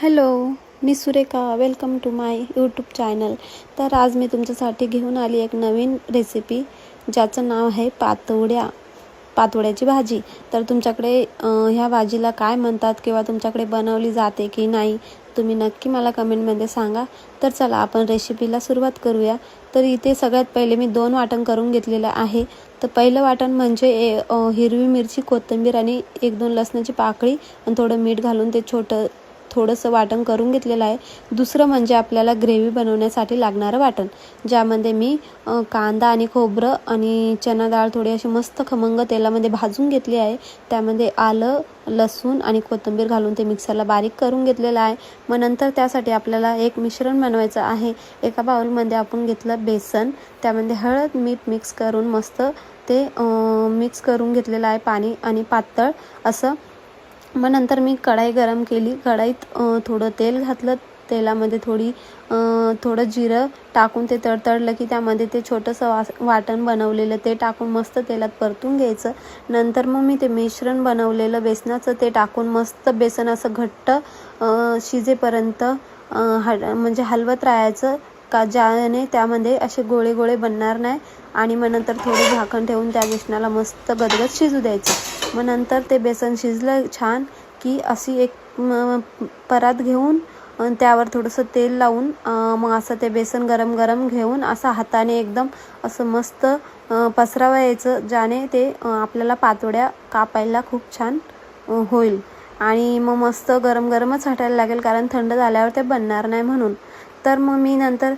Hello me Surekha. Welcome to my YouTube channel तर आज मी तुमच्यासाठी घेऊन आली एक नवीन रेसिपी ज्याचं नाव आहे पातोड्या पातोड्याची भाजी. तर तुमच्याकडे ह्या भाजीला काय म्हणतात किंवा तुमच्याकडे बनवली जाते की नाही तुम्ही नक्की मला कमेंटमध्ये सांगा. तर चला आपण रेसिपीला सुरुवात करूया. तर इथे सगळ्यात पहिले मी दोन वाटण करून घेतलेलं आहे. तर पहिलं वाटण म्हणजे ए- हिरवी मिरची कोथिंबीर आणि एक दोन लसणाची पाकळी आणि थोडं मीठ घालून ते छोटं थोडंसं वाटण करून घेतलेलं आहे. दुसरं म्हणजे आपल्याला ग्रेव्ही बनवण्यासाठी लागणारं वाटण. ज्यामध्ये मी कांदा आणि खोबरं आणि चना डाळ थोडी अशी मस्त खमंग तेलामध्ये भाजून घेतली आहे. त्यामध्ये आलं लसूण आणि कोथिंबीर घालून ते मिक्सरला बारीक करून घेतलेलं आहे. मग नंतर त्यासाठी आपल्याला एक मिश्रण बनवायचं आहे. एका बाउलमध्ये आपण घेतलं बेसन. त्यामध्ये हळद मीठ मिक्स करून मस्त ते मिक्स करून घेतलेलं आहे पाणी आणि पातळ असं मग नंतर मी कढाई गरम केली. कढाईत थोडं तेल घातलं. तेलामध्ये थोडी थोडं जिरं टाकून ते तडतडलं की त्यामध्ये ते छोटंसं वास वाटण बनवलेलं ते टाकून मस्त तेलात परतून घ्यायचं. नंतर मग मी ते मिश्रण बनवलेलं बेसनाचं ते टाकून मस्त बेसन असं घट्ट शिजेपर्यंत हड म्हणजे हलवत राहायचं. का ज्याने त्यामध्ये असे गोळे गोळे बनणार नाही. आणि मग नंतर थोडं झाकण ठेवून त्या बेसनाला मस्त गदगद शिजू द्यायचं. मग नंतर ते बेसन शिजलं छान की अशी एक परात घेऊन त्यावर थोडंसं तेल लावून मग असं ते बेसन गरम गरम घेऊन असं हाताने एकदम असं मस्त अं, यायचं ज्याने ते आपल्याला पातोड्या कापायला खूप छान होईल. आणि मग मस्त गरम गरमच हटायला लागेल कारण थंड झाल्यावर ते बनणार नाही म्हणून. तर मग मी नंतर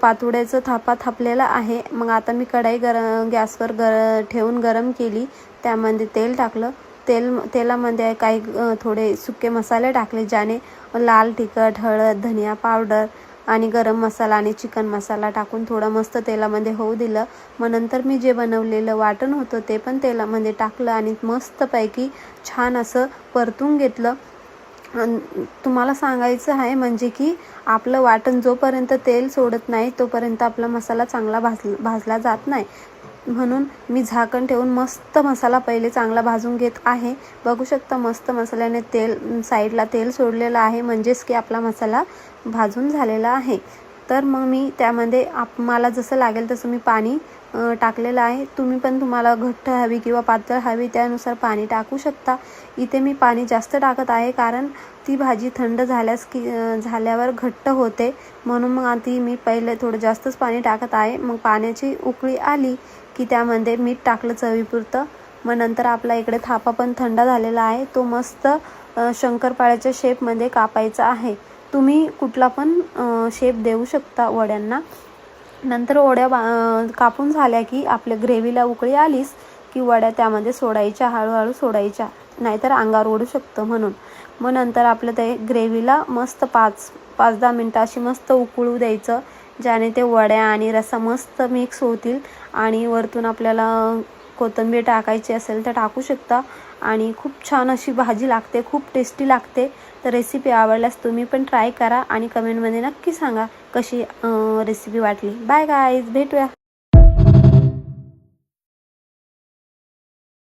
पातोड्याचं थापा थापलेला आहे. मग आता मी कढाई गर गॅसवर गर ठेवून गरम केली. त्यामध्ये तेल टाकलं. तेल तेलामध्ये काही थोडे सुके मसाले टाकले ज्याने लाल तिखट हळद धनिया पावडर आणि गरम मसाला आणि चिकन मसाला टाकून थोडं मस्त तेलामध्ये होऊ दिलं. मग नंतर मी जे बनवलेलं वाटण होतं ते पण तेलामध्ये टाकलं आणि मस्तपैकी छान असं परतून घेतलं. तुम्हाला सांगायचं आहे म्हणजे की आपलं वाटण जोपर्यंत तेल सोडत नाही तोपर्यंत आपला मसाला चांगला भाज भाजला जात नाही. म्हणून मी झाकण ठेवून मस्त मसाला पहिले चांगला भाजून घेत आहे. बघू शकता मस्त मसाल्याने तेल साईडला तेल सोडलेलं आहे म्हणजेच की आपला मसाला भाजून झालेला आहे. तर मग मी त्यामध्ये आप मला जसं लागेल तसं मी पाणी टाकलेलं आहे. तुम्ही पण तुम्हाला घट्ट हवी किंवा पातळ हवी त्यानुसार पाणी टाकू शकता. इथे मी पाणी जास्त टाकत आहे कारण ती भाजी थंड झाल्यास की झाल्यावर घट्ट होते. म्हणून मग आधी मी पहिले थोडं जास्तच पाणी टाकत आहे. मग पाण्याची उकळी आली की त्यामध्ये मीठ टाकलं चवीपुरतं. मग नंतर आपला इकडे थापा पण थंड झालेला आहे. तो मस्त शंकरपाळ्याच्या शेपमध्ये कापायचा आहे. तुम्ही कुठला पण शेप देऊ शकता वड्यांना. नंतर वड्या बा कापून झाल्या की आपल्या ग्रेव्हीला उकळी आलीच की वड्या त्यामध्ये सोडायच्या हळूहळू सोडायच्या नाहीतर अंगावर ओढू शकतं म्हणून. मग नंतर आपलं ते ग्रेव्हीला मस्त पाच पाच दहा मिनटं अशी मस्त उकळू द्यायचं ज्याने ते वड्या आणि रस्सा मस्त मिक्स होतील आणि वरतून आपल्याला कोथिंबीर टाकायची असेल तर टाकू शकता. आणि खूप छान अशी भाजी लागते खूप टेस्टी लागते. तर रेसिपी आवडल्यास तुम्ही पण ट्राय करा आणि कमेंटमध्ये नक्की सांगा कशी रेसिपी वाटली. बाय गाईज भेटूया.